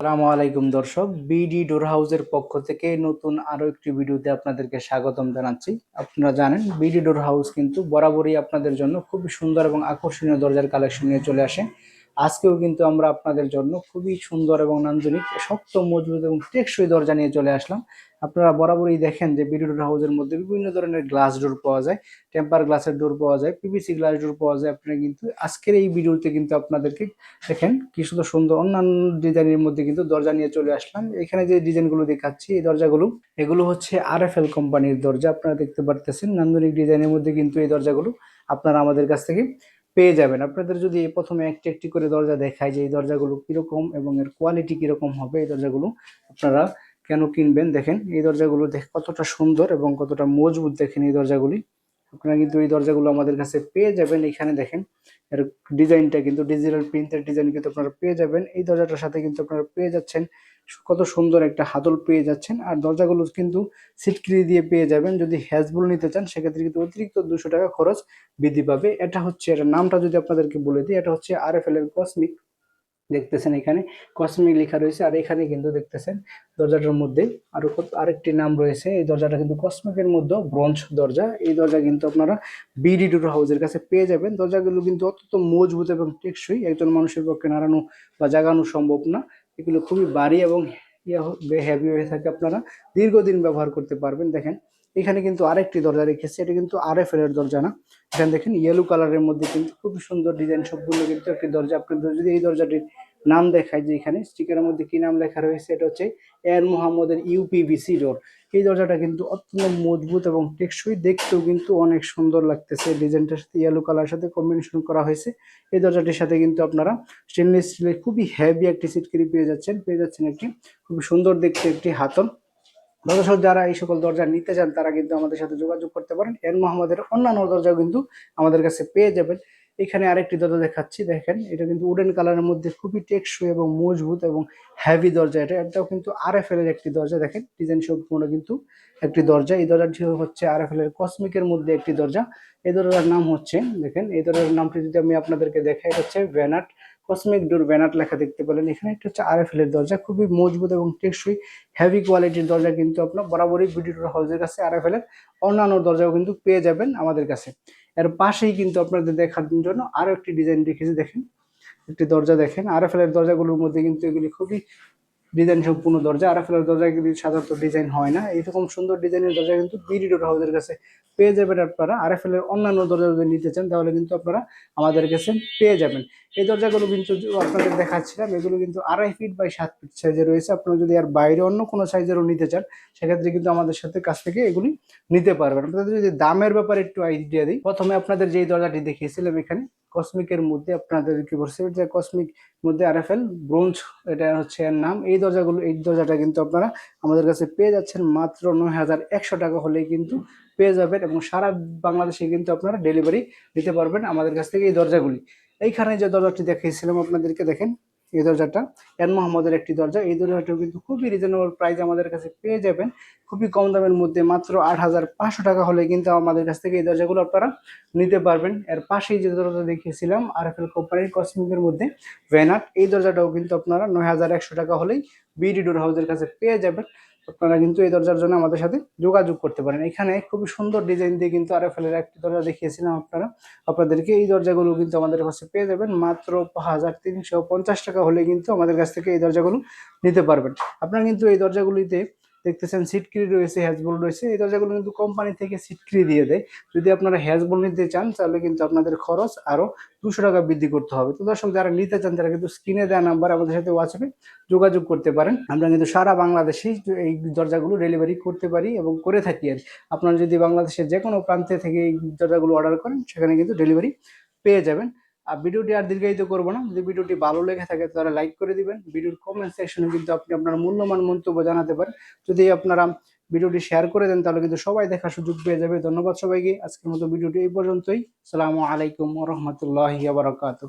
আসসালামু আলাইকুম দর্শক বিডি ডোর হাউসের পক্ষ থেকে নতুন আরও একটি ভিডিওতে আপনাদেরকে স্বাগতম জানাচ্ছি। আপনারা জানেন বিডি ডোর হাউস কিন্তু বরাবরই আপনাদের জন্য খুব সুন্দর এবং আকর্ষণীয় দরজার কালেকশন নিয়ে চলে আসে। আজকেও কিন্তু আমরা আপনাদের জন্য খুবই সুন্দর এবং নান্দনিক, শক্ত, মজবুত এবং টেকসই দরজা নিয়ে চলে আসলাম। আপনারা বরাবরই দেখেন যে বিডি ডোর হাউসের মধ্যে বিভিন্ন ধরনের গ্লাস ডোর পাওয়া যায়, টেম্পার গ্লাসের ডোর পাওয়া যায়, পিভিসি গ্লাস ডোর পাওয়া যায়। আপনারা কিন্তু আজকের এই ভিডিওতে কিন্তু আপনাদেরকে দেখেন কি সুন্দর সুন্দর অন্যান্য ডিজাইনের মধ্যে কিন্তু দরজা নিয়ে চলে আসলাম। এখানে যে ডিজাইনগুলো দেখাচ্ছি, এই দরজাগুলো, এগুলো হচ্ছে আর এফ এল কোম্পানির দরজা। আপনারা দেখতে পারতেছেন, নান্দনিক ডিজাইনের মধ্যে কিন্তু এই দরজাগুলো। আপনারা আমাদের কাছ থেকে পেয়ে যাবেন। আপনাদের যদি প্রথমে একটি একটি করে দরজা দেখায় যে এই দরজাগুলো কীরকম এবং এর কোয়ালিটি কীরকম হবে, এই দরজাগুলো আপনারা কেন কিনবেন? দেখেন, এই দরজাগুলো দেখ কতটা সুন্দর এবং কতটা মজবুত দেখেন এই দরজাগুলি। আপনারা কিন্তু এই দরজাগুলো আমাদের কাছে পেয়ে যাবেন। এখানে দেখেন, এর ডিজাইনটা কিন্তু ডিজিটাল প্রিন্টের ডিজাইন কিন্তু আপনারা পেয়ে যাবেন। এই দরজাটার সাথে কিন্তু আপনারা পেয়ে যাচ্ছেন। কত সুন্দর একটা হাতল পেয়ে যাচ্ছেন। আর দরজাগুলো কিন্তু সিটক্রি দিয়ে পেয়ে যাবেন। যদি হ্যাজবুল নিতে চান, সেক্ষেত্রে কিন্তু অতিরিক্ত দুশো টাকা খরচ বৃদ্ধি পাবে। এটা হচ্ছে এটা নামটা যদি আপনাদেরকে বলে দিই, এটা হচ্ছে আর এফ এল এর কসমিক দেখতেছেন এখানে। কসমিক লেখা রয়েছে আর এখানে কিন্তু দেখতেছেন দরজাটার মধ্যে আরও আরেকটি নাম রয়েছে। এই দরজাটা কিন্তু কসমিকের মধ্যে ব্রঞ্জ দরজা। এই দরজা কিন্তু আপনারা বিডি ডুর হাউসের কাছে পেয়ে যাবেন। দরজাগুলো কিন্তু অত্যন্ত মজবুত এবং টেকসই। একজন মানুষের পক্ষে নাড়ানো বা জাগানো সম্ভব না। এগুলো খুবই ভারী এবং হেভি হয়ে থাকে আপনারা। দীর্ঘদিন ব্যবহার করতে পারবেন। দেখেন এখানে কিন্তু আরেকটি দরজা রেখেছে, এটা কিন্তু আর এফ এর দরজা না। এখানে দেখেন ইয়েলো কালারের মধ্যে কিন্তু খুবই সুন্দর ডিজাইন সবগুলো কিন্তু একটি দরজা। আপনাদের যদি এই দরজাটির নাম দেখায় যে এখানে স্টিকারের মধ্যে কি নাম লেখা রয়েছে, এটা হচ্ছে এর মোহাম্মদের ইউপিভিসি ডোর এই দরজাটা কিন্তু অত্যন্ত মজবুত এবং টেকসই, দেখতেও কিন্তু অনেক সুন্দর লাগতেছে। ডিজাইনটার সাথে ইয়েলো কালার সাথে কম্বিনেশন করা হয়েছে। এই দরজাটির সাথে কিন্তু আপনারা স্টেনলেস স্টিলের খুবই হেভি একটি সিটকারি পেয়ে যাচ্ছেন। পেয়ে যাচ্ছেন একটি খুবই সুন্দর দেখতে একটি হাতল। দর্শক যারা এই সকল দরজা নিতে চান, তারা কিন্তু আমাদের সাথে যোগাযোগ করতে পারেন। এর মোহাম্মদের অন্যান্য দরজাও কিন্তু আমাদের কাছে পেয়ে যাবেন। এখানে আরেকটি দরজা দেখাচ্ছি, দেখেন, এটা কিন্তু উডেন কালারের মধ্যে খুবই টেকসই এবং মজবুত এবং হ্যাভি দরজা। এটা, এটাও কিন্তু আর এফ এর একটি দরজা, দেখেন ডিজাইন সম্পূর্ণ কিন্তু একটি দরজা। এই দরজাটি হচ্ছে আর এফ এর কসমিকের মধ্যে একটি দরজা। এই দরজার নাম হচ্ছে, দেখেন, এই দরজার নামটি যদি আমি আপনাদেরকে দেখাই হচ্ছে ভ্যানাট কসমিক ডোর ব্যানার লেখা দেখতে পেলেন। এখানে একটা হচ্ছে আর এফ এর দরজা, খুবই মজবুত এবং টেকসই হেভি কোয়ালিটির দরজা কিন্তু আপনার বরাবরই বিডি ডোর হাউসের কাছে আর এর অন্যান্য দরজাও কিন্তু পেয়ে যাবেন আমাদের কাছে। এর পাশেই কিন্তু আপনাদের দেখার জন্য আরও একটি ডিজাইন রেখেছি দেখেন। একটি দরজা দেখেন আর এফ এর দরজাগুলোর মধ্যে কিন্তু এগুলি খুবই ডিজাইন সম্পূর্ণ দরজা আর এফ দরজা সাধারণত ডিজাইন হয় না। এইরকম সুন্দর ডিজাইনের দরজা কিন্তু বিডি ডোর হাউসের কাছে পেয়ে যাবেন আপনারা। আর এফ অন্যান্য দরজা যদি নিতে চান, তাহলে কিন্তু আপনারা আমাদের কাছে পেয়ে যাবেন। এই দরজাগুলো কিন্তু আপনাদের দেখাচ্ছিলাম, এগুলো কিন্তু আড়াই ফিট বাই সাত ফিট সাইজে রয়েছে। আপনারা যদি আর বাইরে অন্য কোনো সাইজেরও নিতে চান, সেক্ষেত্রে কিন্তু আমাদের সাথে কাছ থেকে এগুলি নিতে পারবেন। আপনাদের যদি দামের ব্যাপারে একটু আইডিয়া দিই, প্রথমে আপনাদের যেই দরজাটি দেখিয়েছিলাম এখানে কসমিকের মধ্যে আপনাদের কি বলছে, যে কসমিক মধ্যে আর এফ এল ব্রোঞ্জ, এটা হচ্ছে এর নাম। এই দরজাগুলো, এই দরজাটা কিন্তু আপনারা আমাদের কাছে পেয়ে যাচ্ছেন মাত্র নয় হাজার একশো টাকা হলেই কিন্তু পেয়ে যাবেন এবং সারা বাংলাদেশে কিন্তু আপনারা ডেলিভারি দিতে পারবেন আমাদের কাছ থেকে এই দরজাগুলি। এইখানে যে দরজাটি দেখিয়েছিলাম আপনাদেরকে, দেখেন। এই দরজাটা এন মোহাম্মদের একটি দরজা। এই দরজাটাও কিন্তু খুবই রিজনেবল প্রাইস আমাদের কাছে পেয়ে যাবেন। খুবই কম দামের মধ্যে মাত্র আট হাজার পাঁচশো টাকা হলে কিন্তু আমাদের কাছ থেকে এই দরজাগুলো আপনারা নিতে পারবেন। এর পাশেই যে দরজা দেখিয়েছিলাম আর এফ এল কোম্পানির কসমিকের মধ্যে ভ্যানাট এই দরজাটাও কিন্তু আপনারা নয় হাজার একশো টাকা হলেই বিডি ডোর হাউজের কাছে পেয়ে যাবেন। আপনারা কিন্তু এই দরজার জন্য আমাদের সাথে যোগাযোগ করতে পারেন। এখানে খুবই সুন্দর ডিজাইন দিয়ে কিন্তু আর ফেলের একটি দরজা দেখিয়েছিলাম আপনারা। আপনাদেরকে এই দরজাগুলো কিন্তু আমাদের কাছে পেয়ে যাবেন। মাত্র হাজার তিনশো পঞ্চাশ টাকা হলে কিন্তু আমাদের কাছ থেকে এই দরজাগুলো নিতে পারবেন। আপনারা কিন্তু এই দরজাগুলিতে দেখতেছেন সিটক্রি রয়েছে হ্যাজবল রয়েছে এই দরজাগুলো কিন্তু কোম্পানি থেকে সিটক্রি দিয়ে দেয়। যদি আপনারা হ্যাজবল নিতে চান, তাহলে কিন্তু আপনাদের খরচ আরও দুশো টাকা বৃদ্ধি করতে হবে। তো দর্শক, যারা নিতে চান, তারা কিন্তু স্ক্রিনে দেওয়া নাম্বার আমাদের সাথে হোয়াটসঅ্যাপে যোগাযোগ করতে পারেন। আমরা কিন্তু সারা বাংলাদেশেই এই দরজাগুলো ডেলিভারি করতে পারি এবং করে থাকি আর আপনারা যদি বাংলাদেশের যে কোনো প্রান্তে থেকে এই দরজাগুলো অর্ডার করেন, সেখানে কিন্তু ডেলিভারি পেয়ে যাবেন। আর ভিডিওটি আর দীর্ঘায়িত করব না। যদি ভিডিওটি ভালো লেগে থাকে, তাহলে লাইক করে দিবেন। ভিডিওর কমেন্ট সেকশনে কিন্তু আপনি আপনার মূল্যমান মন্তব্য জানাতে পারেন। যদি আপনারা ভিডিওটি শেয়ার করে দেন, তাহলে কিন্তু সবাই দেখার সুযোগ পেয়ে যাবে। ধন্যবাদ সবাইকে। আজকের মতো ভিডিওটি এই পর্যন্তই। সালামু আলাইকুম রহমতুল্লাহ বারকাত